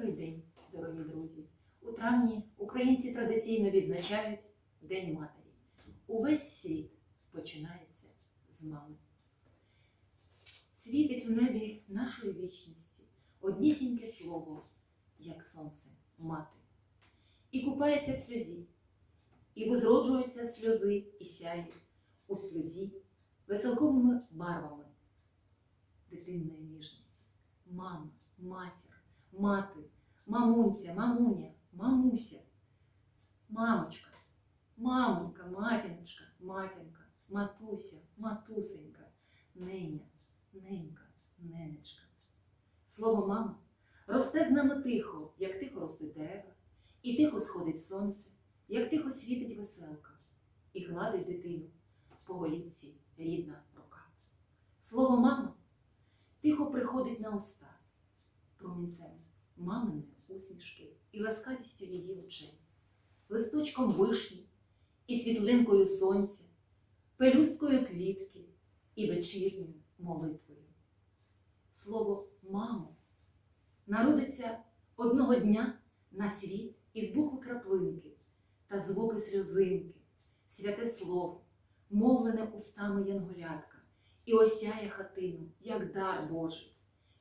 Добрий день, дорогі друзі! У травні українці традиційно відзначають День Матері. Увесь світ починається з мами. Світить у небі нашої вічності однісіньке слово, як сонце, мати. І купається в сльозі, і визроджується з сльози і сяє у сльозі веселковими барвами дитинної ніжності. Мама, матір, мати, мамунця, мамуня, мамуся, мамочка, мамонька, матіночка, матінка, матуся, матусенька, неня, ненька, ненечка. Слово мама росте з нами тихо, як тихо ростуть дерева, і тихо сходить сонце, як тихо світить веселка, і гладить дитину по голівці рідна рука. Слово мама тихо приходить на уста промінцем маминої усмішки і ласкавістю її очей, листочком вишні і світлинкою сонця, пелюсткою квітки і вечірньою молитвою. Слово мамо народиться одного дня на світ із букви краплинки та звуки сльозинки, святе слово, мовлене устами янголятка, і осяє хатину, як дар Божий.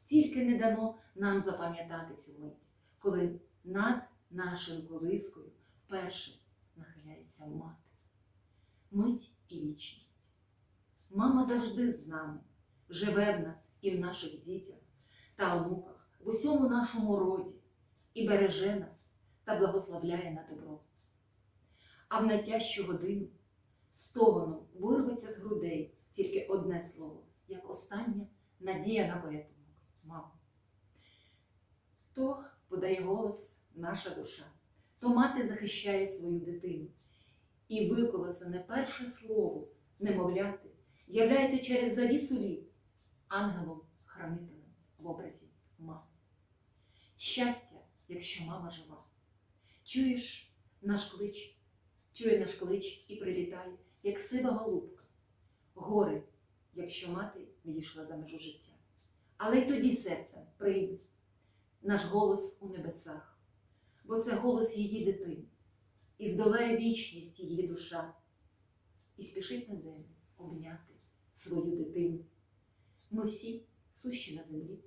Тільки не дано нам запам'ятати цю мить, коли над нашою колискою вперше нахиляється мати. Мить і вічність. Мама завжди з нами, живе в нас і в наших дітях та онуках, в усьому нашому роді, і береже нас та благословляє на добро. А в найтяжчу годину стогоном вирветься з грудей тільки одне слово, як остання надія на порятунок мама. То подає голос наша душа, то мати захищає свою дитину. І виколосене перше слово, немовляти, являється через завісу літ ангелом-хранителем в образі мами. Щастя, якщо мама жива. Чуєш наш клич, чує наш клич і прилітає, як сива голубка. Горе, якщо мати відійшла за межу життя. Але й тоді серцем прийме наш голос у небесах, бо це голос її дитини, і здолає вічність її душа, і спішить на землю обняти свою дитину. Ми всі сущі на землі,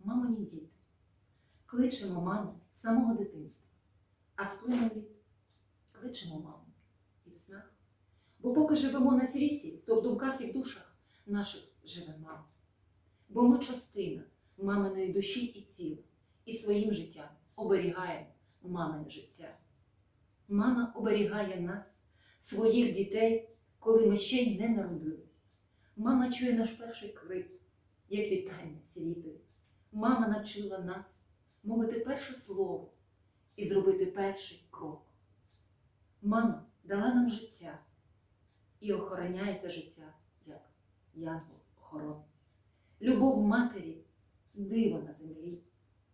мамині діти, кличемо маму самого дитинства, а з літ кличемо маму і в снах. Бо поки живемо на світі, то в думках і в душах наших живе мама бо ми частина маминої душі і тіла, і своїм життям оберігаємо мамине життя. Мама оберігає нас, своїх дітей, коли ми ще й не народились. Мама чує наш перший крик, як вітання світові. Мама навчила нас мовити перше слово і зробити перший крок. Мама дала нам життя і охороняє це життя як янгол-охоронець. Любов матері диво на землі,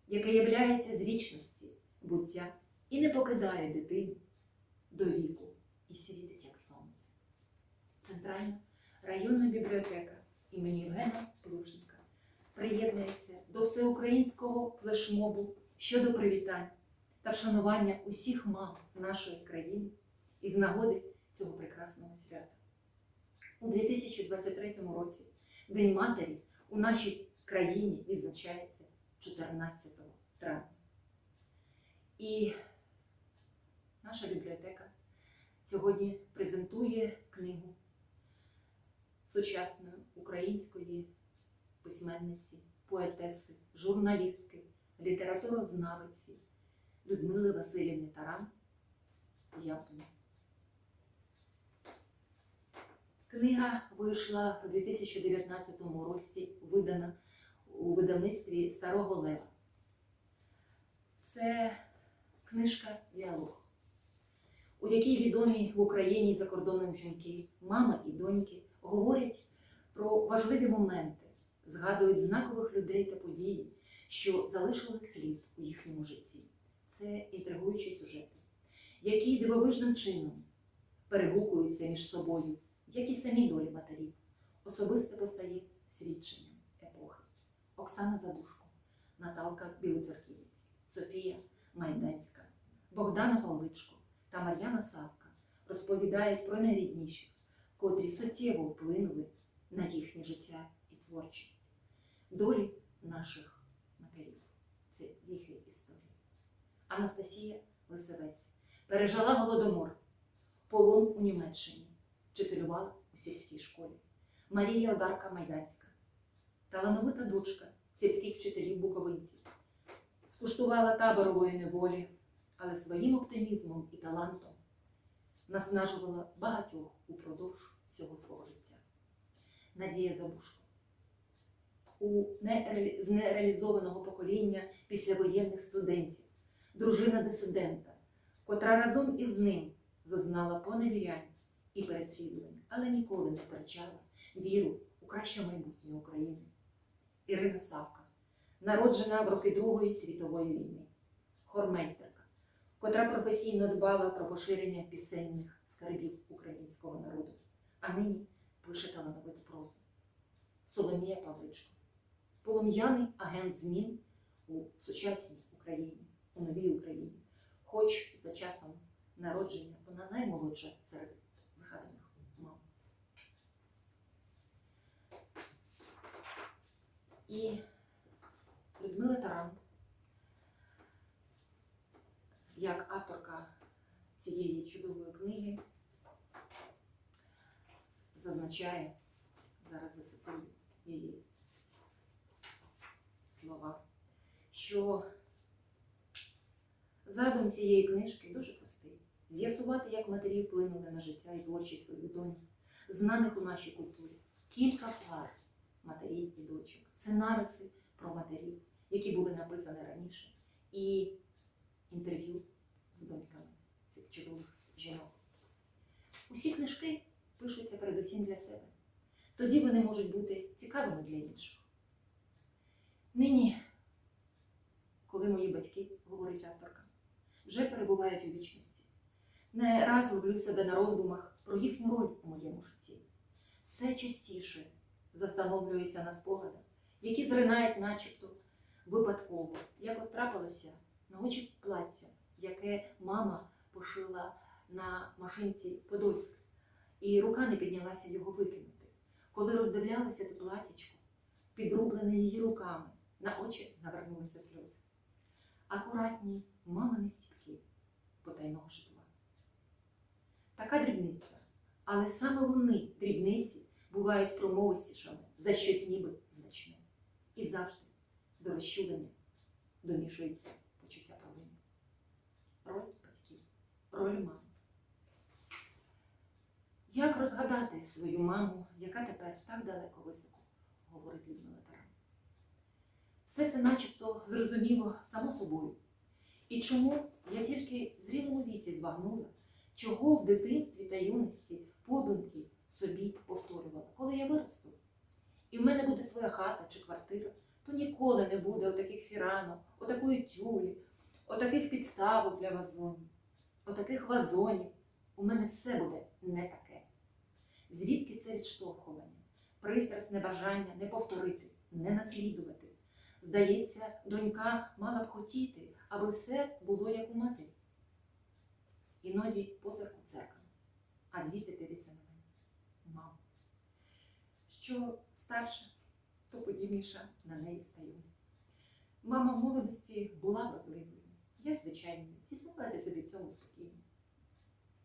яке являється з вічності буття і не покидає дитину до віку і світить, як сонце. Центральна районна бібліотека імені Євгена Плужника приєднується до всеукраїнського флешмобу щодо привітань та вшанування усіх мам нашої країни із нагоди цього прекрасного свята. У 2023 році День Матері у нашій країні відзначається 14 травня. І наша бібліотека сьогодні презентує книгу сучасної української письменниці, поетеси, журналістки, літературознавиці Людмили Васильівни Таран Явдуня. Книга вийшла у 2019 році, видана у видавництві Старого Лева. Це книжка діалог, у якій відомі в Україні за кордоном жінки, мама і доньки говорять про важливі моменти, згадують знакових людей та події, що залишили слід у їхньому житті. Це інтригуючі сюжети, які дивовижним чином перегукуються між собою як і самі долі матерів, особисте постає свідченням епохи. Оксана Забушко, Наталка Білоцерківець, Софія Майданська, Богдана Павличко та Мар'яна Савка розповідають про найрідніших, котрі суттєво вплинули на їхнє життя і творчість, долі наших матерів. Це віхи історії. Анастасія Лисевець пережила голодомор, полон у Німеччині, вчителювала у сільській школі. Марія Одарка Майданська, талановита дочка сільських вчителів буковинців, скуштувала таборової неволі, але своїм оптимізмом і талантом наснажувала багатьох упродовж всього свого життя. Надія Забушко у нереалізованого покоління післявоєнних студентів, дружина дисидента, котра разом із ним зазнала поневірянь і переслідувань, але ніколи не втрачала віру у краще майбутнє України. Ірина Савка, народжена в роки Другої світової війни, хормейстерка, котра професійно дбала про поширення пісенних скарбів українського народу, а нині пише талановиту прозу. Соломія Павличко, полум'яний агент змін у сучасній Україні, у новій Україні, хоч за часом народження вона наймолодша серед згаданих мам. І Людмила Таран, як авторка цієї чудової книги, зазначає, зараз зацитую її слова, що задум цієї книжки дуже простий. З'ясувати, як матері вплинули на життя і творчість своїх доньок, знаних у нашій культурі. Кілька пар матерів і дочок. Це нариси про матерів, які були написані раніше, і інтерв'ю з доньками цих чудових жінок. Усі книжки пишуться передусім для себе. Тоді вони можуть бути цікавими для інших. Нині, коли мої батьки, говорить авторка, вже перебувають у вічності, не раз ловлю себе на роздумах про їхню роль у моєму житті. Все частіше застановлююся на спогадах, які зринають начебто випадково, як от трапилося на очі плаття, яке мама пошила на машинці Подольськ, і рука не піднялася його викинути. Коли роздивлялися те платічко, підрублене її руками, на очі навернулися сльози. Акуратні мамини стіпки потайного житла. Така дрібниця, але саме вони, дрібниці, бувають промовистішими за щось ніби значне. І завжди до розчулення домішується почуття провини. Роль батьків, роль мами. Як розгадати свою маму, яка тепер так далеко високо, говорить Людмила Таран. Все це начебто зрозуміло само собою. І чому я тільки в зрілому віці збагнула, чого в дитинстві та юності подумки собі повторювала, коли я виросту. І в мене буде своя хата чи квартира, то ніколи не буде отаких фіранок, отакої тюлі, отаких підставок для вазонів, отаких вазонів. У мене все буде не таке. Звідки це відштовхування? Пристрасне бажання не повторити, не наслідувати. Здається, донька мала б хотіти, аби все було як у матері. Іноді позирк у церкву, а звідти дивиться на. Що старша, то подібніша на неї стаю. Мама в молодості була вродливою. Я ж, звичайно, зізнавалася собі в цьому спокійно.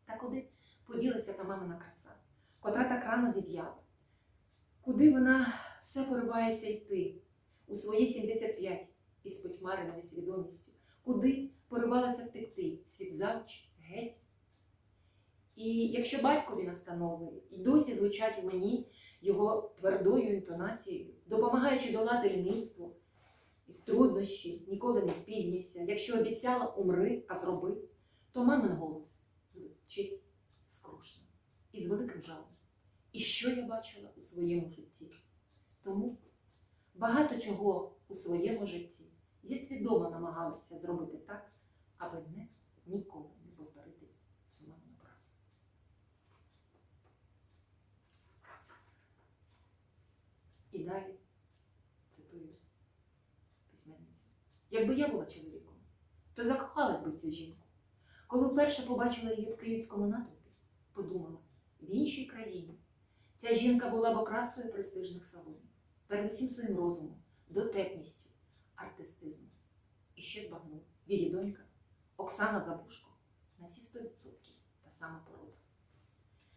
Та куди поділася та мамина краса, котра так рано зів'яла? Куди вона все поривається йти у свої 75 із потьмареною свідомістю? Куди поривалася втекти світ завч, геть? І якщо батькові настанови і досі звучать у мені його твердою інтонацією, допомагаючи долати лінивство і труднощі, ніколи не спізнюйся. Якщо обіцяла умри, а зроби, то мамин голос звучить скрушно і з великим жалом. І що я бачила у своєму житті? Тому багато чого у своєму житті я свідомо намагалася зробити так, аби не ніколи не повторити цю мамину працю. І далі цитую письменницю. Якби я була чоловіком, то закохалась би цю жінку. Коли вперше побачила її в київському натовпі, подумала, в іншій країні ця жінка була б окрасою престижних салонів, передусім своїм розумом, дотепністю, артистизмом. І ще збагнула її донька Оксана Забушко на всі 100% та сама порода.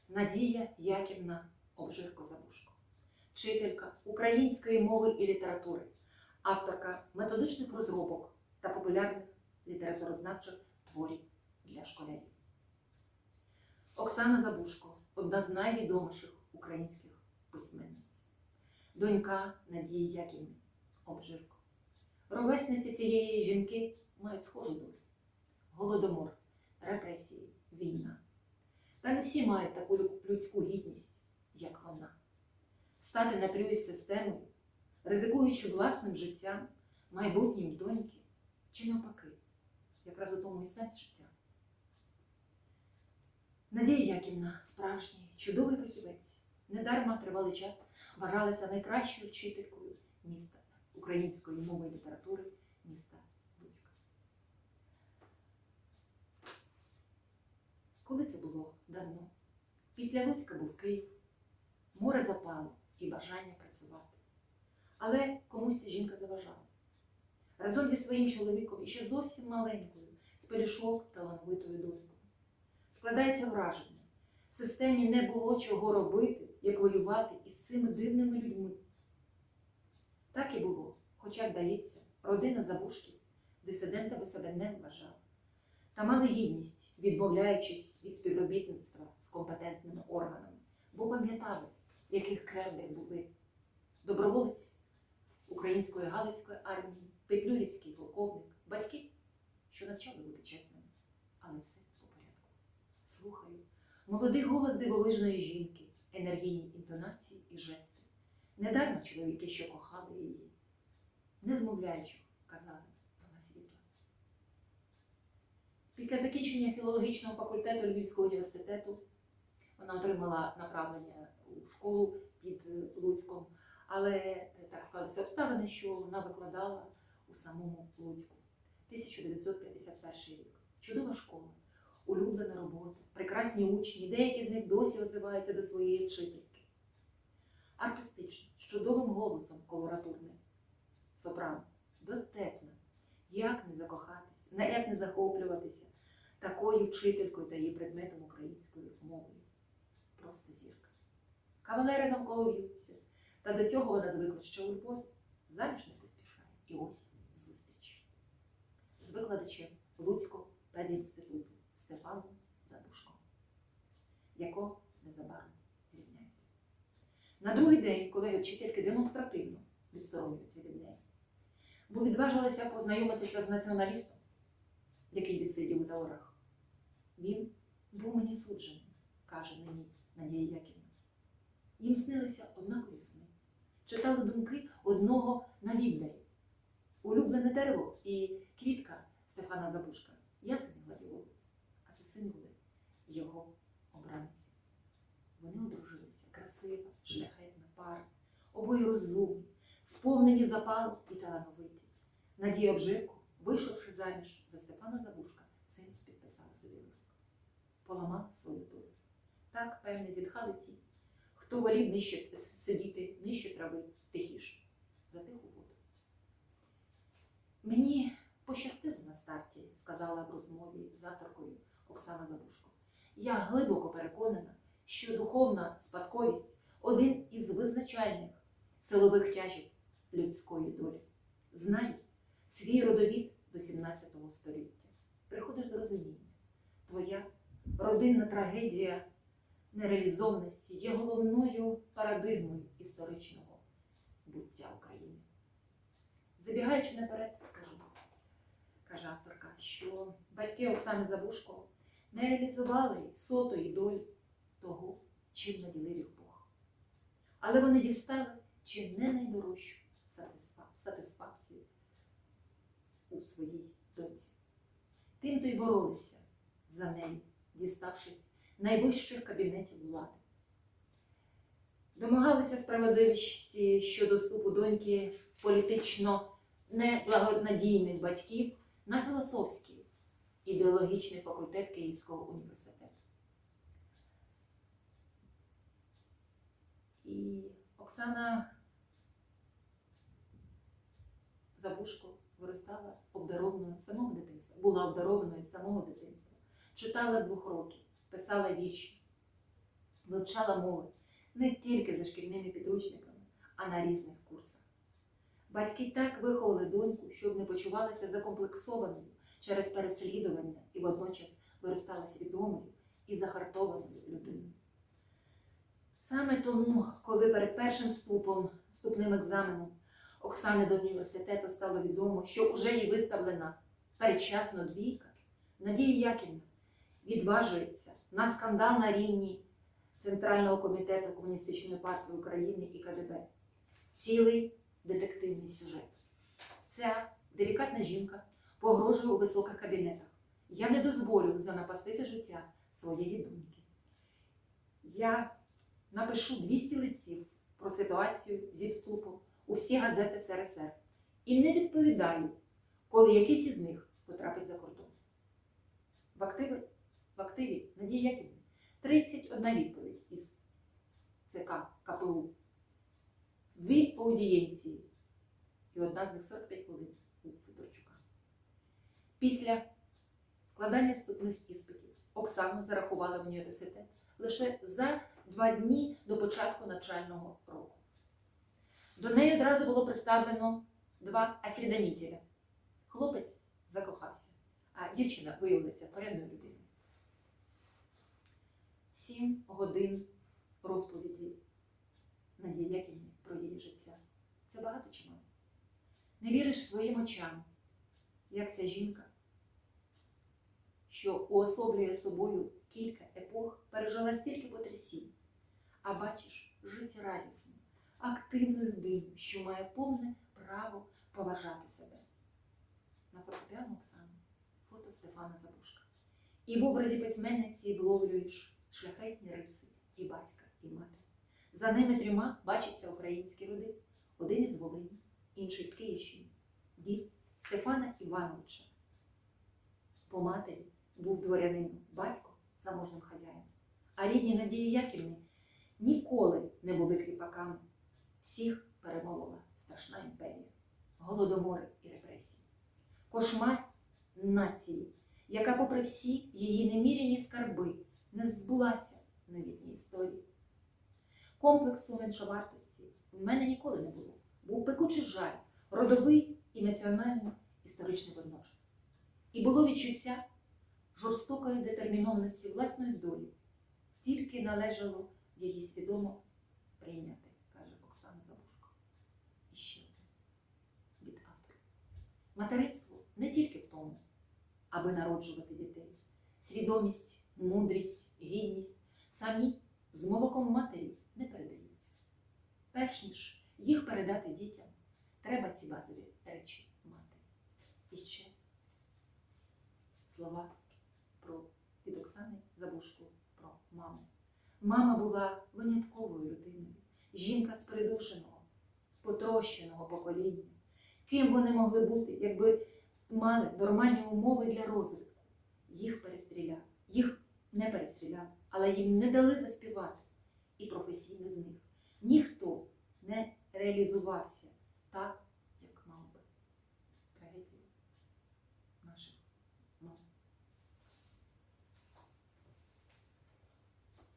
Надія Яківна Обжирко Забушко, вчителька української мови і літератури, авторка методичних розробок та популярних літературознавчих творів для школярів. Оксана Забушко одна з найвідоміших українських письменниць, донька Надії Яківни Обжирко. Ровесниці цієї жінки мають схожу долю. Голодомор, репресії, війна. Та не всі мають таку людську гідність, як вона. Стати на плюї з системою, ризикуючи власним життям, майбутнім доньки, чи навпаки, якраз у тому і сенс життя. Надія Яківна, справжній, чудовий фахівець, недарма тривалий час вважалася найкращою вчителькою міста української мови і літератури міста Луцька. Коли це було давно? Після Луцька був Київ, море запало і бажання працювати. Але комусь ця жінка заважала. Разом зі своїм чоловіком і ще зовсім маленькою, з пелюшок талановитою донькою. Складається враження, в системі не було чого робити, як воювати із цими дивними людьми. Так і було, хоча, здається, родина забушків дисидента не вважала. Та мали гідність, відмовляючись від співробітництва з компетентними органами, бо пам'ятали, яких кремлях були доброволець української Галицької армії, петлюрівський полковник, батьки, що навчали бути чесними, але все по порядку. Слухаю, молодий голос дивовижної жінки, енергійні інтонації і жести. Недарма чоловіки, що кохали її, не змовляючи, казали, вона світла. Після закінчення філологічного факультету Львівського університету вона отримала направлення у школу під Луцьком, але так склалися обставини, що вона викладала у самому Луцьку. 1951 рік. Чудова школа, улюблена робота, прекрасні учні, деякі з них досі озиваються до своєї вчительки. Артистична, з чудовим голосом колоратурним, сопрано, дотепна, як не закохатися, як не захоплюватися такою вчителькою та її предметом українською мовою. Просто зірка. Кавалери навколо в'ються, та до цього вона звикла, що у Львові заміж не поспішає. І ось зустріч з викладачем Луцького педінституту Стефаном Забушком, якого незабаром зрівняють. На другий день колеги вчительки демонстративно відсторонюються від неї, бо відважилася познайомитися з націоналістом, який відсидів у таорах. Він був мені судженим, каже мені Надія Яківна. Їм снилися однакові сни, читали думки одного на віддалі. Улюблене дерево і квітка Стефана Забушка, ясний гладіолус, а це символи його обранці. Вони одружилися, красива, шляхетна пара, обоє розумні, сповнені запалу і талановиті. Надія Обжирко, вийшовши заміж за Стефана Забушка, цим підписала собі. Поламала свою. Так, певне, зітхали ті, хто волів нижче сидіти нижче трави тихіше, за тиху воду. Мені пощастило на старті, сказала в розмові з авторкою Оксана Забушко. Я глибоко переконана, що духовна спадковість один із визначальних силових тяжів людської долі. Знай свій родовід до 17 століття. Приходиш до розуміння. Твоя родинна трагедія нереалізованості є головною парадигмою історичного буття України. Забігаючи наперед, скажу, каже авторка, що батьки Оксани Забушко не реалізували сотої долі того, чим наділив їх Бог. Але вони дістали чи не найдорожчу сатисфакцію у своїй доньці. Тим то й боролися за неї, діставшись найвищих кабінетів влади. Домагалися справедливості щодо вступу доньки політично неблагонадійних батьків на філософський ідеологічний факультет Київського університету. І Оксана Забушко виростала обдарованою самого дитинства, була обдарованою з самого дитинства, читала з двох років, писала вірші, вивчала мови не тільки за шкільними підручниками, а на різних курсах. Батьки так виховали доньку, щоб не почувалася закомплексованою через переслідування і водночас виростала свідомою і захартованою людиною. Саме тому, коли перед першим вступом, вступним екзаменом Оксани до університету стало відомо, що вже їй виставлена передчасно двійка, Надія Яківна відважується на скандал на рівні Центрального комітету Комуністичної партії України і КДБ. Цілий детективний сюжет. Ця делікатна жінка погрожує у високих кабінетах. Я не дозволю занапастити життя своєї доньки. Я напишу 200 листів про ситуацію зі вступом у всі газети СРСР і не відповідаю, коли якийсь із них потрапить за кордон. В активі, в активі Надії Яківни 31 відповідь із ЦК КПУ, дві аудієнції і одна з них 45 хвилин у Федорчука. Після складання вступних іспитів Оксану зарахували в університет лише за два дні до початку навчального року. До неї одразу було представлено два освідомителя. Хлопець закохався, а дівчина виявилася порядною людиною. Сім годин розповіді Надії Яківні про її життя. Це багато чи мало? Не віриш своїм очам, як ця жінка, що уособлює собою кілька епох, пережила стільки потрясінь, а бачиш життєрадісну, активну людину, що має повне право поважати себе. На фортепіано Оксани фото Стефана Забушка. І в образі письменниці вловлюєш шляхетні риси і батька, і матері. За ними трьома бачаться українські роди. Один із Волині, інший з Київщини, дід Стефана Івановича. По матері був дворянином, батько заможним хазяїном. А рідні Надії Яківни ніколи не були кріпаками. Всіх перемолола страшна імперія, голодомори і репресії. Кошмар нації, яка, попри всі її неміряні скарби, не збулася в новітній історії. Комплексу меншовартості в мене ніколи не було. Був пекучий жаль, родовий і національно історичний водночас. І було відчуття жорстокої детермінованості власної долі, тільки належало її свідомо прийняти, каже Оксана Забушко. І ще один від автора. Материнство не тільки в тому, аби народжувати дітей. Свідомість, мудрість, гідність самі з молоком матері не передаються. Перш ніж їх передати дітям, треба ці базові речі мати. І ще слова про від Оксани Забушко про маму. Мама була винятковою людиною, жінка з придушеного, потрощеного покоління. Ким вони могли бути, якби мали нормальні умови для розвитку? Їх перестріляли, їх не перестріляли, але їм не дали заспівати і професійно з них. Ніхто не реалізувався так, як мав би. Наших мам.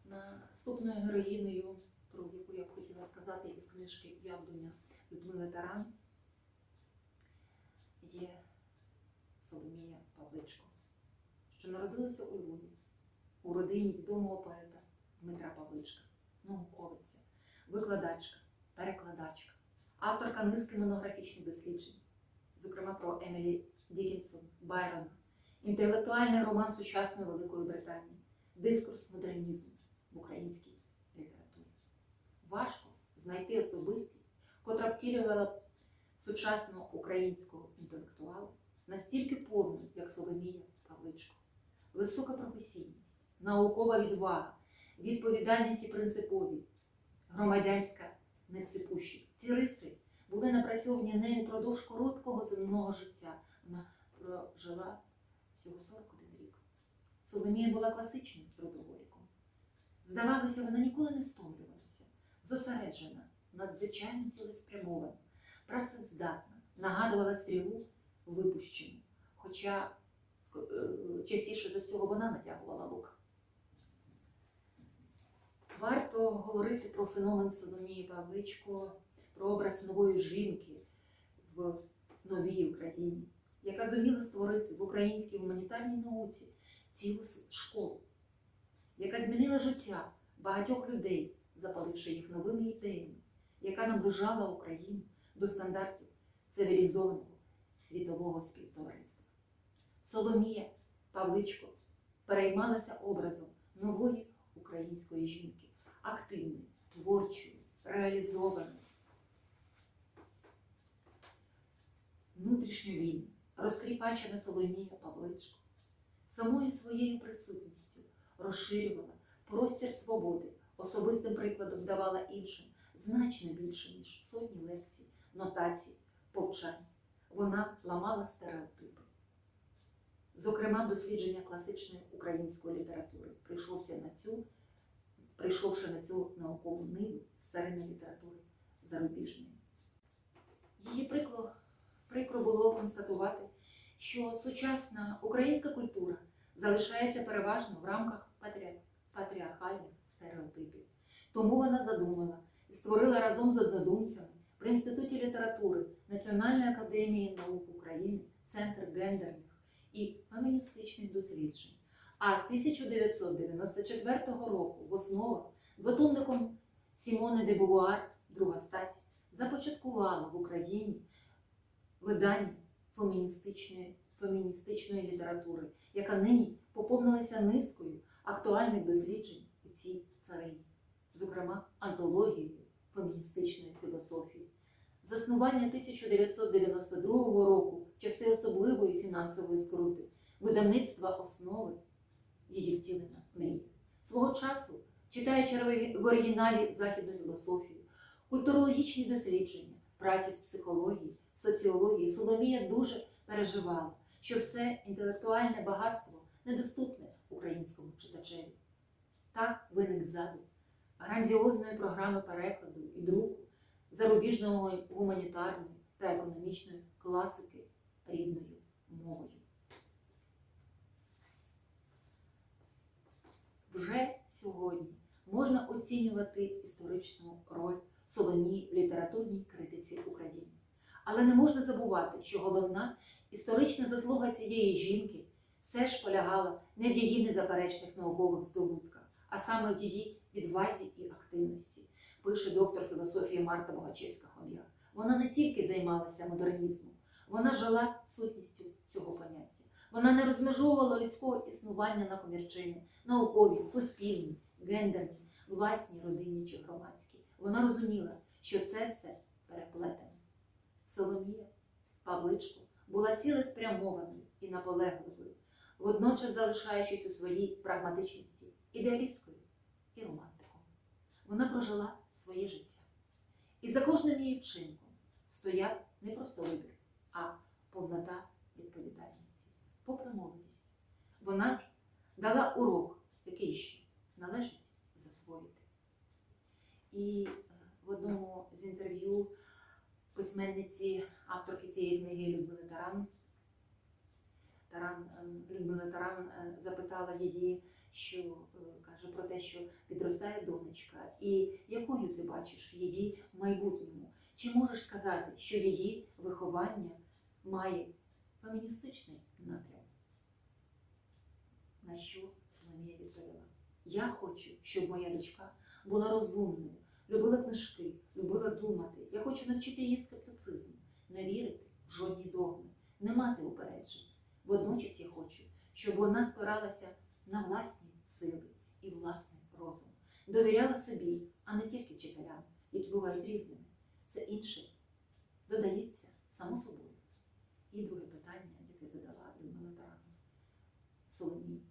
Наступною героїною, про яку я б хотіла сказати із книжки Явдуня Людмили Таран, є Соломія Павличко, що народилася у Львові у родині відомого поета Дмитра Павличка, науковиця, викладачка, перекладачка, авторка низки монографічних досліджень, зокрема про Емілі Дікінсон, Байрона, інтелектуальний роман сучасної Великої Британії, дискурс модернізму в українській літературі. Важко знайти особистість, котра втілювала сучасного українського інтелектуала настільки повну, як Соломія Павличко. Висока професійність, наукова відвага, відповідальність і принциповість, громадянська невсипущість. Ці риси були напрацьовані нею впродовж короткого земного життя. Вона прожила всього 41 рік. Соломія була класичним трудоголіком. Здавалося, вона ніколи не стомлювалася, зосереджена, надзвичайно цілеспрямована, працездатна, нагадувала стрілу випущену, хоча е, частіше за всього вона натягувала лук. Варто говорити про феномен Соломії Павличко, про образ нової жінки в новій Україні, яка зуміла створити в українській гуманітарній науці цілу школу, яка змінила життя багатьох людей, запаливши їх новими ідеями, яка наближала Україну до стандартів цивілізованого світового співтовариства. Соломія Павличко переймалася образом нової української жінки, активної, творчої, реалізованої. Внутрішньо вільна, розкріпачена Соломія Павличко самою своєю присутністю розширювала простір свободи, особистим прикладом давала іншим значно більше, ніж сотні лекцій, нотацій, повчань. Вона ламала стереотипи. Зокрема, дослідження класичної української літератури прийшовся на цю, прийшовши на цю наукову ниву царини літератури зарубіжної. Її прикро, прикро було констатувати, що сучасна українська культура залишається переважно в рамках патріархальних стереотипів. Тому вона задумала і створила разом з однодумцями при Інституті літератури Національної академії наук України Центр гендерних і феміністичних досліджень. А 1994 року в основах двотомником Сімони де Бувуар Друга стать започаткувала в Україні видання феміністичної, феміністичної літератури, яка нині поповнилася низкою актуальних досліджень у цій царині, зокрема антологією феміністичної філософії. Заснування 1992 року, часи особливої фінансової скрути, видавництва основи її втілена мрія. Свого часу, читаючи в оригіналі західну філософію, культурологічні дослідження, праці з психології, соціології, Соломія дуже переживала, що все інтелектуальне багатство недоступне українському читачеві. Так виник задум грандіозної програми перекладу і друку зарубіжного гуманітарної та економічної класики рідною мовою. Вже сьогодні можна оцінювати історичну роль Соломії в літературній критиці України. Але не можна забувати, що головна історична заслуга цієї жінки все ж полягала не в її незаперечних наукових здобутках, а саме в її відвазі і активності, пише доктор філософії Марта Богачевська-Хом'як. Вона не тільки займалася модернізмом, вона жила сутністю цього поняття. Вона не розмежовувала людського існування на комірчини, наукові, суспільні, гендерні, власні, родинні чи громадські. Вона розуміла, що це все переплетено. Соломія Павличко була цілеспрямованою і наполегливою, водночас залишаючись у своїй прагматичності ідеалісткою і романтиком. Вона прожила своє життя. І за кожним її вчинком стояв не просто вибір, а повнота відповідальності, попри молодість. Вона дала урок, який ще належить засвоїти. І е, в одному з інтерв'ю письменниці, авторки цієї книги Людмили Таран, Таран е, Людмила Таран е, запитала її, що каже про те, що підростає донечка, і якою ти бачиш її в майбутньому? Чи можеш сказати, що її виховання має феміністичний напрям? На що Соломія відповіла? Я хочу, щоб моя дочка була розумною, любила книжки, любила думати. Я хочу навчити її скептицизму, не вірити в жодні догми, не мати упереджень. Водночас я хочу, щоб вона спиралася на власні сили і власний розум, довіряла собі, а не тільки вчителям, які бувають різними. Все інше додається само собою. І друге питання, яке задала Людмила Таранова. Соломій,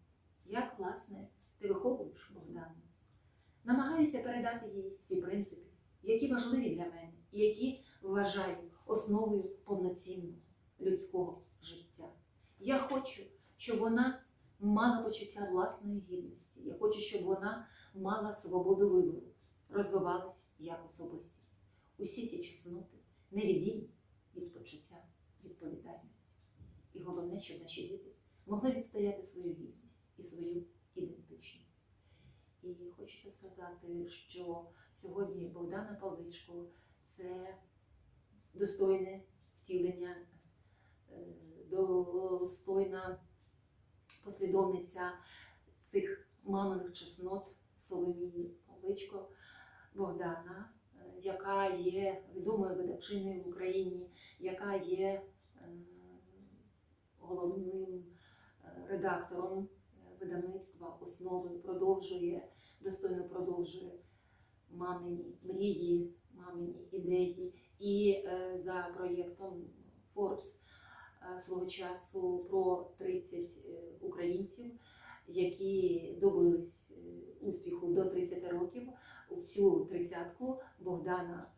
як, власне, ти виховуєш Богдану? Намагаюся передати їй ті принципи, які важливі для мене, і які вважаю основою повноцінного людського життя. Я хочу, щоб вона мала почуття власної гідності. Я хочу, щоб вона мала свободу вибору, розвивалась як особистість. Усі ці чесноти невіддільні від почуття відповідальності. І головне, щоб наші діти могли відстояти свою гідність і свою ідентичність. І хочеться сказати, що сьогодні Богдана Павличко це достойне втілення, е, достойна послідовниця цих маминих чеснот Соломії Павличко Богдана, е, яка є відомою видавчиною в Україні, яка є е, головним редактором видавництва основи, продовжує, достойно продовжує мамині мрії, мамині ідеї. І е, за проєктом Forbes е, свого часу про 30 е, українців, які добились успіху до 30 років. В цю тридцятку Богдана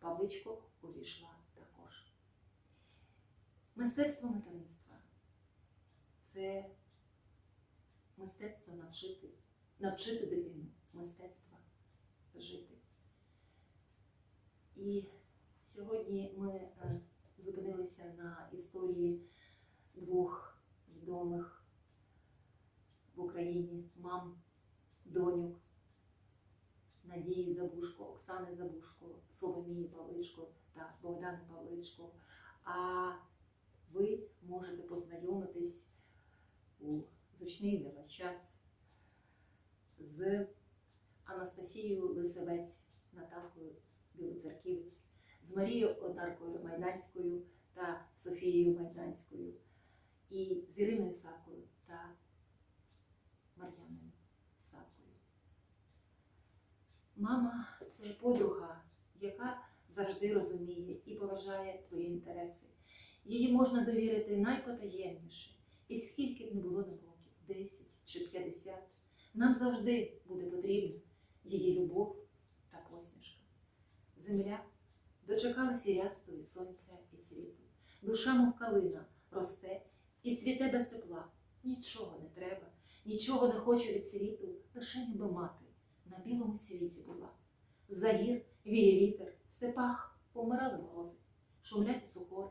Павличко увійшла також. Мистецтво материнства це мистецтво навчити, навчити дитину мистецтва жити. І сьогодні ми е, зупинилися на історії двох відомих в Україні мам, доньок Надії Забушко, Оксани Забушко, Соломії Павличко та Богдани Павличко. А ви можете познайомитись у зручний для вас час з Анастасією Лисевець, Наталкою Білоцерківець, з Марією Одаркою Майданською та Софією Майданською, і з Іриною Сакою та Мар'яною Сакою. Мама це подруга, яка завжди розуміє і поважає твої інтереси. Її можна довірити найпотаємніше. І скільки б не було років, 10 чи 50, нам завжди буде потрібна її любов та посмішка. Земля дочекалася рястої сонця і цвіту. Душа, мов калина, росте і цвіте без тепла. Нічого не треба, нічого не хочу від світу, лише ніби мати на білому світі була. За гір віє вітер, в степах помирали морози, шумлять сухори,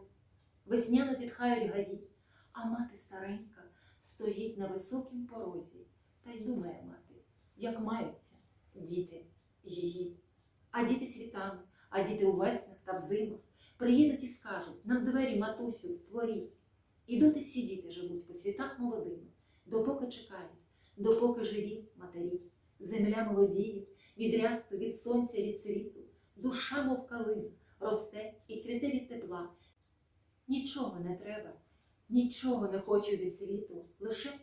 весняно зітхають гаї, а мати старенька стоїть на високім порозі, та й думає мати, як маються діти її. А діти світами, а діти у веснах та в зимах приїдуть і скажуть нам двері, матусю, втворіть. І доти всі діти живуть по світах молодими, допоки чекають, допоки живі матері. Земля молодіє, від рясту, від сонця, від цвіту, душа, мов калина, росте і цвіте від тепла. Нічого не треба, нічого не хочу від світу, лише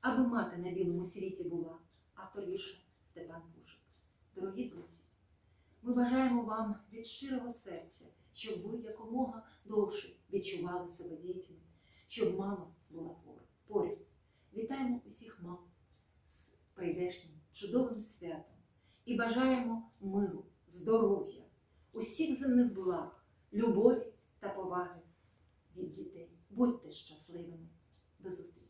аби мати на білому світі була, автор вірша Степан Пушик. Дорогі друзі, ми бажаємо вам від щирого серця, щоб ви якомога довше відчували себе дітьми, щоб мама була поряд. Вітаємо усіх мам з прийдешнім чудовим святом і бажаємо миру, здоров'я, усіх земних благ, любові та поваги від дітей. Будьте щасливими. До зустрічі!